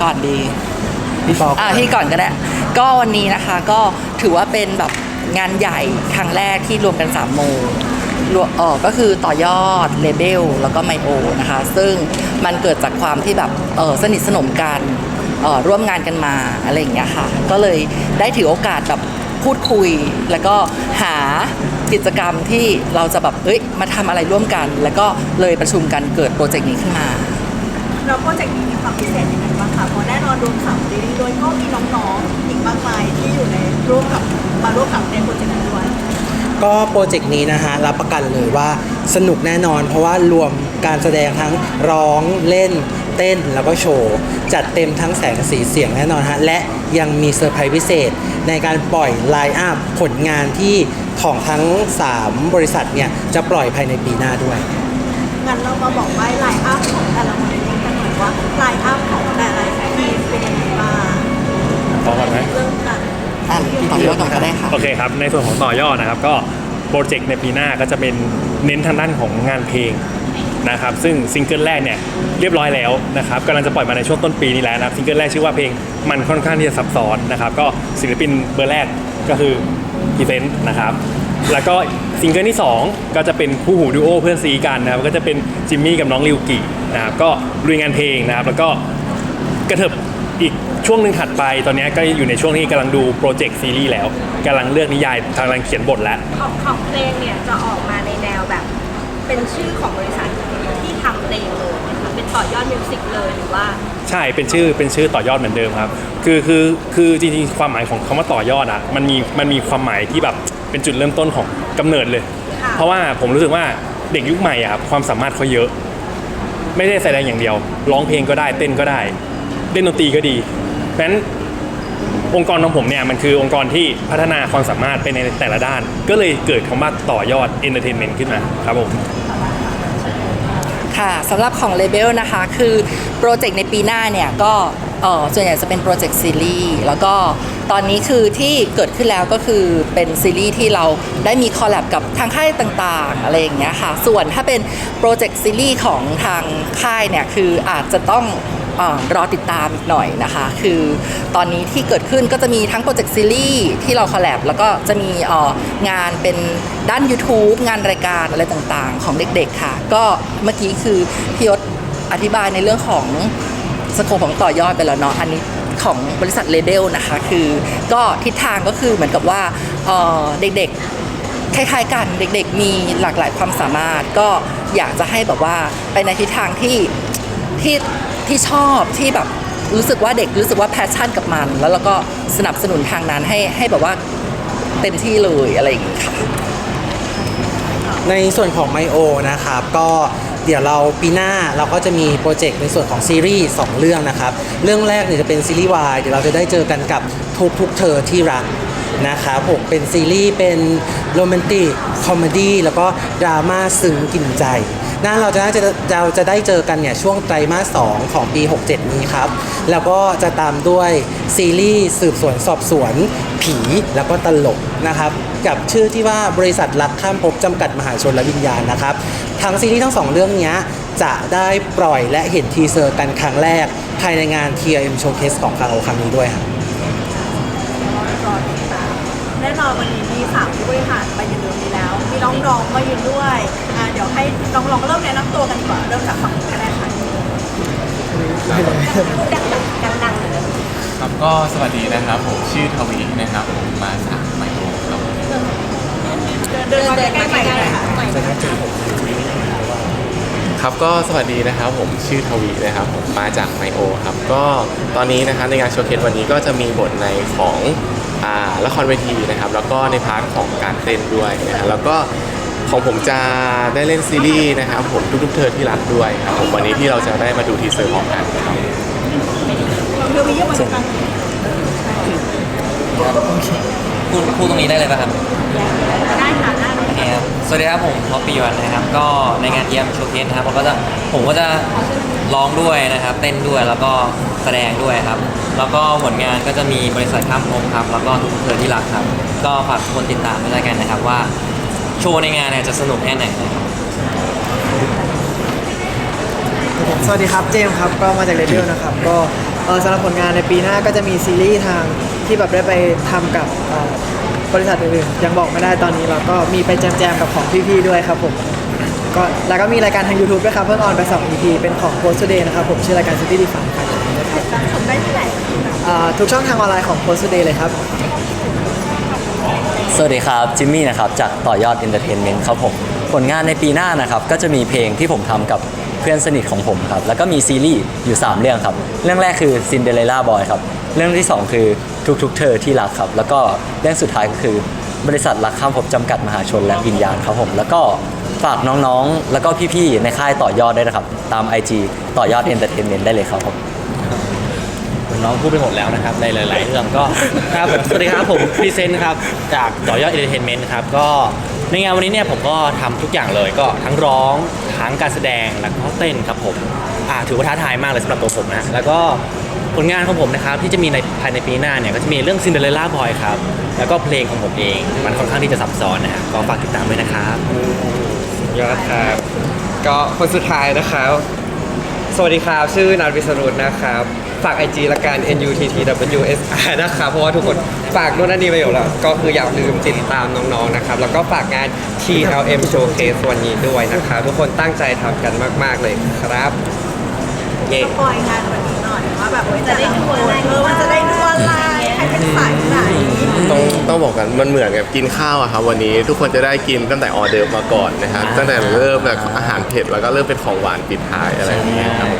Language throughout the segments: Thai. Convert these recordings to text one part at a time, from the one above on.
ใครก่อนดีพี่ปออะพี่ก่อนก็ได้ ก็วันนี้นะคะก็ถือว่าเป็นแบบงานใหญ่ครั้งแรกที่รวมกัน3โมงรวมเออก็คือต่อยอดเลเบลแล้วก็ไมโอนะคะ ซึ่งมันเกิดจากความที่แบบเออสนิทสนมกันเออร่วมงานกันมาอะไรอย่างเงี้ยค่ะ ก็เลยได้ถือโอกาสแบบพูดคุย แล้วก็หากิจกรรมที่เราจะแบบเอ้ยมาทำอะไรร่วมกัน แล้วก็เลยประชุมกันเกิดโปรเจกต์นี้ขึ้นมา เราโปรเจกต์นี้มีความพิเศษยังไงบ้างคะเพราะแน่นอนรวมสามซีรีส์ด้วยก็มีน้องๆอีกมากมายที่อยู่ในร่วมกับมาร่วมกับในโปรเจกต์นี้ด้วยก็โปรเจกต์นี้นะฮะรับประกันเลยว่าสนุกแน่นอน เพราะว่ารวมการแสดงทั้งร้องเล่นเต้นแล้วก็โชว์จัดเต็มทั้งแสงสีเสียงแน่นอนฮะและยังมีเซอร์ไพรส์พิเศษ ในการปล่อยไลน์อัพผลงานที่ของทั้ง 3 บริษัทเนี่ยจะปล่อยภายในปีหน้าด้วยงั้นเรามาบอกว่า ไลน์อัพของแต่ละทีมเป็นยังไงบ้างต่อก่อนไหม เริ่มกันอะต่อยอดก่อนก็ได้ค่ะ โอเคครับ ในส่วนของต่อยอดนะครับ ก็โปรเจกต์ในปีหน้าก็จะเป็นเน้นทางด้านของงานเพลงนะครับ ซึ่งซิงเกิลแรกเนี่ยเรียบร้อยแล้วนะครับกำลังจะปล่อยมาในช่วงต้นปีนี้แล้วนะครับซิงเกิลแรกชื่อว่าเพลงมันค่อนข้างที่จะซับซ้อนนะครับ ก็ศิลปินเบอร์แรกก็คือพีเซนต์นะครับ แล้วก็ซิงเกิลที่ 2 ก็จะเป็นคู่หูดูโอเพื่อนซีกันนะครับ ก็จะเป็นจิมมี่กับน้องริวกิ นะครับก็ลุยงานเพลงนะครับแล้วก็กระเถิบอีกช่วงหนึ่งถัดไปตอนนี้ก็อยู่ในช่วงที่กำลังดูโปรเจกต์ซีรีส์แล้วกำลังเลือกนิยายกำลังเขียนบทแล้ว ของของเพลงเนี่ยจะออกมาในแนวแบบ เป็นชื่อของบริษัทที่ทำเพลงเลยนะคะเป็นต่อยอดมิวสิกเลยหรือว่า ใช่เป็นชื่อเป็นชื่อต่อยอดเหมือนเดิมครับ คือคือคือจริงๆความหมายของคำว่าต่อยอดอะมันมีมันมีความหมายที่แบบเป็นจุดเริ่มต้นของกำเนิดเลยค่ะเพราะว่าผมรู้สึกว่าเด็กยุคใหม่อะครับความสามารถเขาเยอะ ไม่ได้แสดงอย่างเดียว ร้องเพลงก็ได้เต้นก็ได้เล่นดนตรีก็ดีเพราะฉะนั้นองค์กรของผมเนี่ยมันคือองค์กรที่พัฒนาความสามารถไปในแต่ละด้าน ก็เลยเกิดคำว่าต่อยอดเอนเตอร์เทนเมนต์ขึ้นมาครับผมค่ะสำหรับของเลเบลนะคะคือโปรเจกต์ในปีหน้าเนี่ยก็ส่วนใหญ่จะเป็นโปรเจกต์ซีรีส์แล้วก็ ตอนนี้คือที่เกิดขึ้นแล้วก็คือเป็นซีรีส์ที่เราได้มีคอลแลบกับทางค่ายต่างๆอะไรอย่างเงี้ยค่ะ ส่วนถ้าเป็นโปรเจกต์ซีรีส์ของทางค่ายเนี่ยคืออาจจะต้องอรอติดตามอีกหน่อยนะคะ คือตอนนี้ที่เกิดขึ้นก็จะมีทั้งโปรเจกต์ซีรีส์ที่เราคอลแลบแล้วก็จะมีงานเป็นด้าน YouTube งานรายการอะไรต่างๆ ของเด็กๆค่ะ ก็เมื่อกี้คือพี่ยศอธิบายในเรื่องของสโคปของต่อยอดไปแล้วเนาะอันนี้ ของบริษัทเลเบลนะคะคือก็ทิศทางก็คือเหมือนกับว่าเด็กๆคล้ายๆกันเด็กๆมีหลากหลายความสามารถ ก็อยากจะให้แบบว่าไปในทิศทางที่ที่ที่ชอบที่แบบรู้สึกว่าเด็กรู้สึกว่าแพชชั่นกับมัน แล้วเราก็สนับสนุนทางนั้นให้ให้แบบว่าเต็มที่เลยอะไรอย่างงี้ค่ะในส่วนของไมโอนะครับก็ เดี๋ยวเราปีหน้าเราก็จะมีโปรเจกต์ในส่วนของซีรีส์2เรื่องนะครับ เรื่องแรกเนี่ยจะเป็นซีรีส์วายเดี๋ยวเราจะได้เจอกันกับทุกทุกๆเธอที่รักนะครับผมเป็นซีรีส์เป็นโรแมนติกคอมเมดี้แล้วก็ดราม่าซึ้งกินใจ น่าเราจะน่าจะเราจะได้เจอกันเนี่ยช่วงไตรมาส2ของปี 67 นี้ครับ แล้วก็จะตามด้วยซีรีส์สืบสวนสอบสวน ผีแล้วก็ตลกนะครับกับชื่อที่ว่าบริษัทรักข้ามภพจำกัดมหาชนและวิญญาณนะครับ ทั้งซีรีส์ทั้งสองเรื่องนี้จะได้ปล่อยและเห็นทีเซอร์กันครั้งแรก ภายในงาน TRM Showcase ของคาโอครั้งนี้ด้วยครับแน่นอนวันนี้มีสามผู้บริหารไปยืน นี้แล้วมีน้องๆมายืนด้วยอ่าเดี๋ยวให้น้องๆเริ่มแนะนำตัวกันดีกว่าเริ่มจากฝั่งกันได้ค่ะดังๆเลยครับก็สวัสดีนะครับผมชื่อทวีนะครับผมมาจากไมโครครับเดินมาใกล้ๆใหม่เลยค่ะครับก็สวัสดีนะครับผมชื่อทวีนะครับผมมาจากไมโอครับก็ตอนนี้นะครับในงานโชว์เคสวันนี้ก็จะมีบทในของอ่า ละครเวทีนะครับ แล้วก็ในพาร์ทของการเต้นด้วยนะฮะแล้วก็ของผมจะได้เล่นซีรีส์นะครับผมทุกๆเธอที่รักด้วยครับผมวันนี้ที่เราจะได้มาดูทีเซอร์ของกันครับเดี๋ยวมีเยอะมาดูกันพูดพูดตรงนี้ได้เลยป่ะครับ สวัสดีครับผมท็อปปีวันนะครับ ก็ในงานเยี่ยมโชว์เคสนะครับผมก็จะผมก็จะร้องด้วยนะครับ เต้นด้วยแล้วก็แสดงด้วยครับ แล้วก็ผลงานก็จะมีบริษัทข้ามภพครับ แล้วก็ทุกเธอที่รักครับ ก็ฝากทุกคนติดตามด้วยแล้วกันนะครับว่า โชว์ในงานเนี่ยจะสนุกแค่ไหนนะครับสวัสดีครับเจมส์ครับก็มาจากเรเดลนะครับก็เอสำหรับผลงานในปีหน้าก็จะมีซีรีส์ทางที่แบบได้ไปทำกับเอ่อ บริษัทอื่นๆยังบอกไม่ได้ตอนนี้แล้วก็มีไปแจมๆกับของพี่ๆด้วยครับผมก็แล้วก็มีรายการทาง YouTube ด้วยครับ เพิ่งออนไป2 EP เป็นของ Post Today นะครับผมชื่อรายการ City Define ครับติดตามชมได้ที่ไหนเอ่อทุกช่องทางออนไลน์ของ Post Today เลยครับ สวัสดีครับ จิมมี่นะครับ จากต่อยอดเอนเตอร์เทนเมนต์ครับผม ผลงานในปีหน้านะครับ ก็จะมีเพลงที่ผมทำกับเพื่อนสนิทของผมครับ แล้วก็มีซีรีส์อยู่ 3 เรื่องครับ เรื่องแรกคือ Cinderella Boy ครับ เรื่องที่ 2 คือทุกๆ เธอที่รักครับ แล้วก็เรื่องสุดท้ายก็คือบริษัทรักข้ามภพจำกัดมหาชนและวิญญาณครับผม แล้วก็ฝากน้องๆ แล้วก็พี่ๆ ในค่ายต่อยอดด้วยนะครับ ตาม IG ต่อยอดเอนเตอร์เทนเมนต์ได้เลยครับผมน้องพูดไปหมดแล้วนะครับ ในหลายๆเรื่องก็ครับสวัสดีครับผมพรีเซนต์ครับ จากต่อยอดเอนเตอร์เทนเมนต์ครับก็ในงานวันนี้เนี่ยผมก็ทำทุกอย่างเลยก็ทั้งร้องทั้งการแสดงแล้วก็เต้นครับผมอ่าถือว่าท้าทายมากเลยสำหรับตัวผมนะแล้วก็ ลงานของผมนะครับที่จะมีในภายในปีหน้าเนี่ยก็จะมีเรื่อง Cinderella Boy ครับ แล้วก็เพลงของผมเอง มันค่อนข้างที่จะซับซ้อนนะฮะก็ฝากติดตามด้วยนะครับยอดครับก็คนสุดท้ายนะครับ สวัสดีครับชื่อนัทวิสรุตนะครับ ฝาก IG ละกัน NUTTWSR นะครับ เพราะว่าทุกคนฝากนู่นนั่นนี่ไปหมดแล้ว ก็คืออย่าลืมติดตามน้องๆนะครับ แล้วก็ฝากงาน TLM Showcase วันนี้ด้วยนะครับ ทุกคนตั้งใจทำกันมาก ๆ เลยครับ เย้สปอยงานวันนี้หน่อย ว่าแบบจะได้ดูอะไรเออมันจะได้ดูอะไรใครเป็นสายไหนต้องต้องบอกกันมันเหมือนกับกินข้าวอะครับวันนี้ทุกคนจะได้กินตั้งแต่ออเดิร์ฟมาก่อนนะครับตั้งแต่เริ่มแบบอาหารเผ็ดแล้วก็เริ่มเป็นของหวานปิดท้ายอะไรอย่างเงี้ยครับ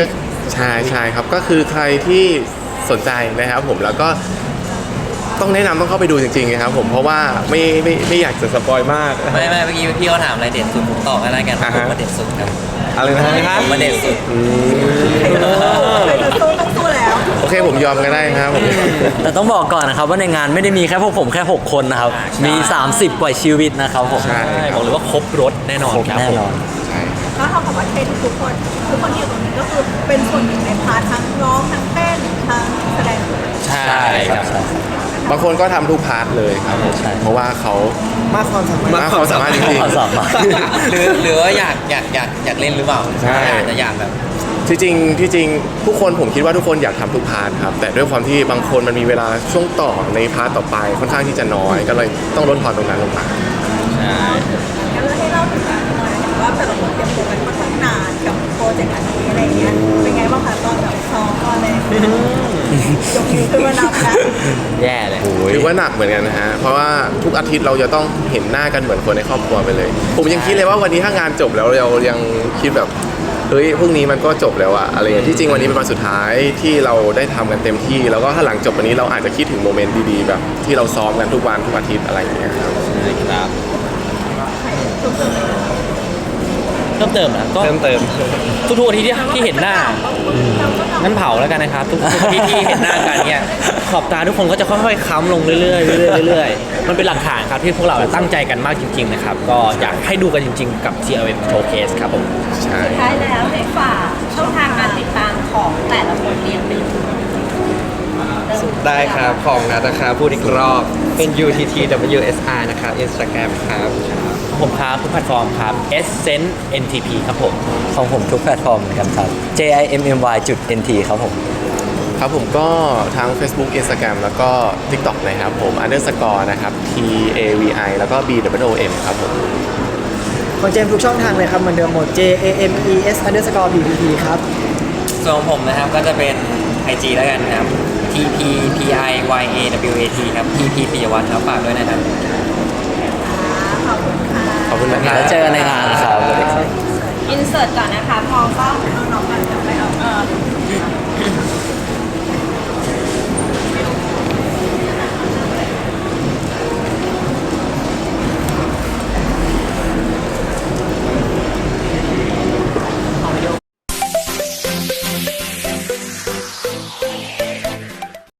ก็ใช่ใช่ครับก็คือใครที่สนใจนะครับผมแล้วก็ ต้องแนะนำต้องเข้าไปดูจริงๆนะครับผมเพราะว่าไม่ไม่ไม่อยากจะสปอยมาก ไม่ไม่เมื่อกี้พี่เขาถามอะไรเด็ดสุดผมตอบให้ได้กันอ่าผฮะมมาเด็ดสุดครับอะไรนะฮะผมมาเด็ดสุดใครจะสู้ต้องสู้แล้ว โอเคผมยอมก็ได้ครับผม แต่ต้องบอกก่อนนะครับว่าในงานไม่ได้มีแค่พวกผมแค่ 6 คนนะครับ มี 30 กว่าชีวิตนะครับผมใช่บอกเลยว่าครบรถแน่นอนครบครับแน่ผมนอน ใช่ก็เท่ากับว่าเทรนทุกคนทุกคนที่อยู่ตรงนี้ก็คือเป็นส่วนหนึ่งในพาร์ททั้งร้องทั้งเต้นทั้งแสดงใช่ใช่คครัรับ บใช่บางคนก็ทำทุกพาร์ทเลยครับผมใช่เพราะว่าเขามากความสามารถ มากความสามารถจริงความสามารถหรือหรือว่าอยากอยากอยากอยากเล่นหรือเปล่าใช่ อาจจะอยากแบบๆที่จริงที่จริงทุกคนผมคิดว่าทุกคนอยากทำทุกพาร์ทครับ แต่ด้วยความที่บางคนมันมีเวลาช่วงต่อในพาร์ทต่อไปค่อนข้างที่จะน้อย ก็เลยต้องลดทอนตรงนั้นลงมา งั้นเราให้เล่าถึงการทำงานเห็นว่าแต่ละคนเตรียมตัวกันค่อนข้างนานกับโปรเจกต์อันนี้อะไรเงี้ย เป็นไงบ้างคะตอนแบบซ้อมตอนอะไรย กนิ้วขึ้นมานับกันแย่เลย ถือว่าหนักเหมือนกันนะฮะ เพราะว่าทุกอาทิตย์เราจะต้องเห็นหน้ากันเหมือนคนในครอบครัวไปเลย ผมยังคิดเลยว่าวันนี้ถ้างานจบแล้วเรายังคิดแบบ เฮ้ยพรุ่งนี้มันก็จบแล้วอะอะไรอย่างเงี้ยที่จริงวันนี้เป็นวันสุดท้ายที่เราได้ทำกันเต็มที่ แล้วก็ถ้าหลังจบวันนี้เราอาจจะคิดถึงโมเมนต์ดีๆแบบที่เราซ้อมกันทุกวันทุกอาทิตย์อะไรอย่างเงี้ยครับครับ เพิ่มเติมนะก็เติมเติม ทุกๆอาทิตย์ที่ที่เห็นหน้างั้นเผาแล้วกันนะครับ ทุกๆอาทิตย์ที่เห็นหน้ากันเนี่ยขอบตาทุกคนก็จะค่อยๆค้ำลงเรื่อยๆเรื่อยๆเรื่อยๆมันเป็นหลักฐานครับที่พวกเราตั้งใจกันมากจริง ๆ นะครับ ก็อยากให้ดูกันจริง ๆ กับ TLM Showcase ครับผมใช่ท้ายแล้วให้ฝากช่องทางการติดตามของแต่ละคนเรียนไปอยู่ได้ครับ ของนัทนะครับพูดอีกรอบ NUTTWSR นะครับ Instagram ครับ ผมครับทุกแพลตฟอร์มครับ Essence NTP ครับผม ของผมทุกแพลตฟอร์มเหมือนกันครับ J I M M Y จุด N T ครับผม ครับผมก็ทั้ง Facebook Instagram แล้วก็ TikTok นะครับผม underscore นะครับ T A V I แล้วก็ B W O M ครับผม ของเจมส์ทุกช่องทางเลยครับเหมือนเดิมหมด J A M E S underscore B P P ครับ ส่วนของผมนะครับก็จะเป็น IG แล้วกันครับ T P P I Y A W A T ครับ T P ปิยวัฒน์ครับฝากด้วยนะครับ ขอบคุณนะครัแล้วเจอกันในงานครับ อินเสิร์ตก่อนนะคะ มองกล้องน้องๆก่น